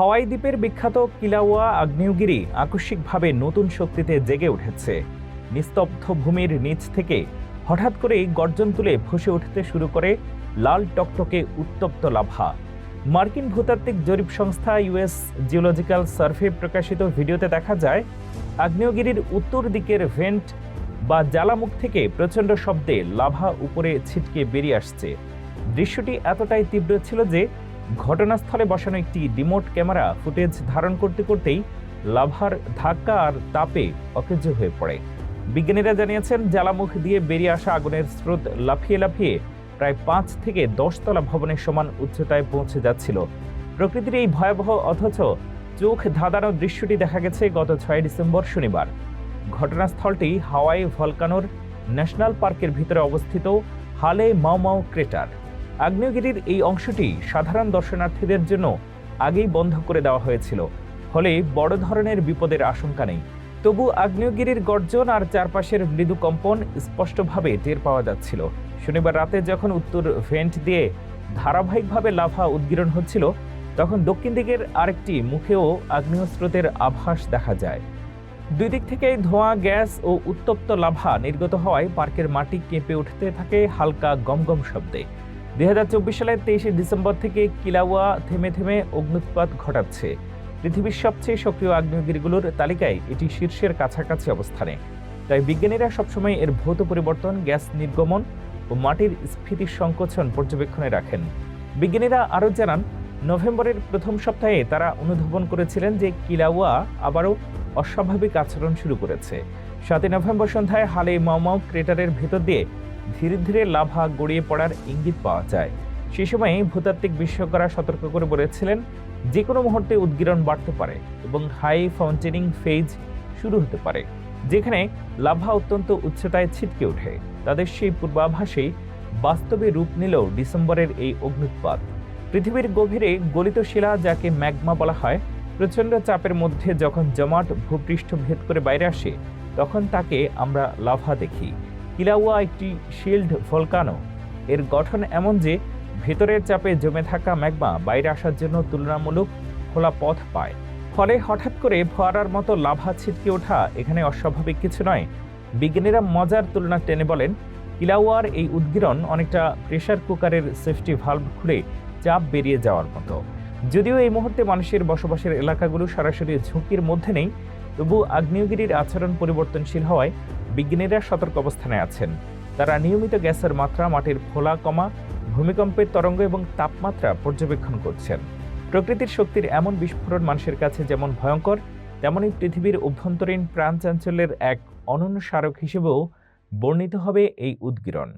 হাওয়াই দ্বীপের বিখ্যাত কিলাওয়া আগ্নেয়গিরি আকস্মিকভাবে নতুন শক্তিতে জেগে উঠেছে। নিস্তব্ধ ভূমির নিচ থেকে হঠাৎ করেই গর্জন তুলে ভসে উঠতে শুরু করে লাল টকটকে উত্তপ্ত লাভা। মার্কিন ভূতাত্ত্বিক জরিপ সংস্থা ইউএস জিওলজিক্যাল সার্ভে প্রকাশিত ভিডিওতে দেখা যায়, আগ্নেয়গিরির উত্তর দিকের ভেন্ট বা জ্বালামুখ থেকে প্রচণ্ড শব্দে লাভা উপরে ছিটকে বেরিয়ে আসছে। দৃশ্যটি এতটাই তীব্র ছিল যে ঘটনাস্থলে বসানো একটি রিমোট ক্যামেরা ফুটেজ ধারণ করতে করতেই লাভার ধাক্কা আর তাপে অকেজ হয়ে পড়ে। বিজ্ঞানীরা জানিয়েছেন, জ্বালামুখ দিয়ে বেরিয়ে আসা আগুনের স্রোত লাফিয়ে লাফিয়ে প্রায় পাঁচ থেকে দশ তলা ভবনের সমান উচ্চতায় পৌঁছে যাচ্ছিল। প্রকৃতির এই ভয়াবহ অথচ চোখ ধাঁধানো দৃশ্যটি দেখা গেছে গত ছয় ডিসেম্বর শনিবার। ঘটনাস্থলটি হাওয়াই ভলকানোর ন্যাশনাল পার্কের ভিতরে অবস্থিত হালে মাও মাও ক্রেটার। আগ্নেয়গিরির এই অংশটি সাধারণ দর্শনার্থীদের জন্য আগেই বন্ধ করে দেওয়া হয়েছিল। ফলে বড় ধরনের বিপদের আশঙ্কা নেই। তবু আগ্নেয়গিরির গর্জন আর চারপাশের মৃদু কম্পন স্পষ্টভাবে টের পাওয়া যাচ্ছিল। শনিবার রাতে যখন উত্তর ভেন্ট দিয়ে ধারাবাহিকভাবে লাভা উদ্গীরণ হচ্ছিল, তখন দক্ষিণ দিকের আরেকটি মুখেও আগ্নেয় স্রোতের আভাস দেখা যায়। দুই দিক থেকেই ধোঁয়া, গ্যাস ও উত্তপ্ত লাভা নির্গত হওয়ায় পার্কের মাটি কেঁপে উঠতে থাকে হালকা গমগম শব্দে। দু হাজার চব্বিশ সালের তেইশে ডিসেম্বর থেকে কিলাওয়া থেমে থেমে অগ্নুৎপাত ঘটাচ্ছে। পৃথিবীর সবচেয়ে সক্রিয় আগ্নেয়গিরিগুলোর তালিকায় এটি শীর্ষের কাছাকাছি অবস্থানে। তাই বিজ্ঞানীরা সবসময় এর ভৌত পরিবর্তন, গ্যাস নির্গমন ও মাটির স্ফীতি সংকোচন পর্যবেক্ষণে রাখেন। বিজ্ঞানীরা আরও জানান, নভেম্বরের প্রথম সপ্তাহে তারা অনুধাবন করেছিলেন যে কিলাওয়া আবারও অস্বাভাবিক আচরণ শুরু করেছে। সাতই নভেম্বর সন্ধ্যায় হালে মাও ক্রেটারের ভেতর দিয়ে ধীরে ধীরে লাভা গড়িয়ে পড়ার ইঙ্গিত পাওয়া যায়। সে সময় ভূতাত্ত্বিক বিশেষজ্ঞরা সতর্ক করে বলেছিলেন যে কোনো মুহূর্তে উদ্গীরণ বাড়তে পারে এবং হাই ফাউন্টেনিং ফেজ শুরু হতে পারে, যেখানে লাভা অত্যন্ত উচ্চতায় ছিটকে ওঠে। তাদের সেই পূর্বাভাসেই বাস্তবে রূপ নিল ডিসেম্বরের এই অগ্নুৎপাত পৃথিবীর গভীরে গলিত শিলা, যাকে ম্যাগমা বলা হয়, প্রচণ্ড চাপের মধ্যে যখন জমাট ভূপৃষ্ঠ ভেদ করে বাইরে আসে, তখন তাকে আমরা লাভা দেখি। কিলাওয়া একটি শিল্ড ভলকানো। এর গঠন এমন যে, ভেতরের চাপে জমে থাকা ম্যাগমা বাইরে আসার জন্য তুলনামূলক খোলা পথ পায়। ফলে হঠাৎ করে ফোয়ারার মতো লাভা ছিটকে ওঠা এখানে অস্বাভাবিক কিছু নয়। বিজ্ঞানীরা মজার তুলনা টেনে বলেন কিলাওয়ার এই উদ্গীরণ অনেকটা প্রেশার কুকারের সেফটি ভালভ খুলে চাপ বেরিয়ে যাওয়ার মতো। যদিও এই মুহূর্তে মানুষের বসবাসের এলাকাগুলো সরাসরি ঝুঁকির মধ্যে নেই, তবু আগ্নেয়গিরির আচরণ পরিবর্তনশীল হওয়ায় বিজ্ঞানীরা সতর্ক অবস্থানে আছেন। তারা নিয়মিত গ্যাসের মাত্রা, মাটির ফোলা কমা, ভূমিকম্পের তরঙ্গ এবং তাপমাত্রা পর্যবেক্ষণ করছেন। প্রকৃতির শক্তির এমন বিস্ফোরণ মানুষের কাছে যেমন ভয়ঙ্কর তেমনই পৃথিবীর অভ্যন্তরীণ প্রাণ চাঞ্চল্যের এক অনন্য স্মারক হিসেবেও বর্ণিত হবে এই উদ্গীরণ।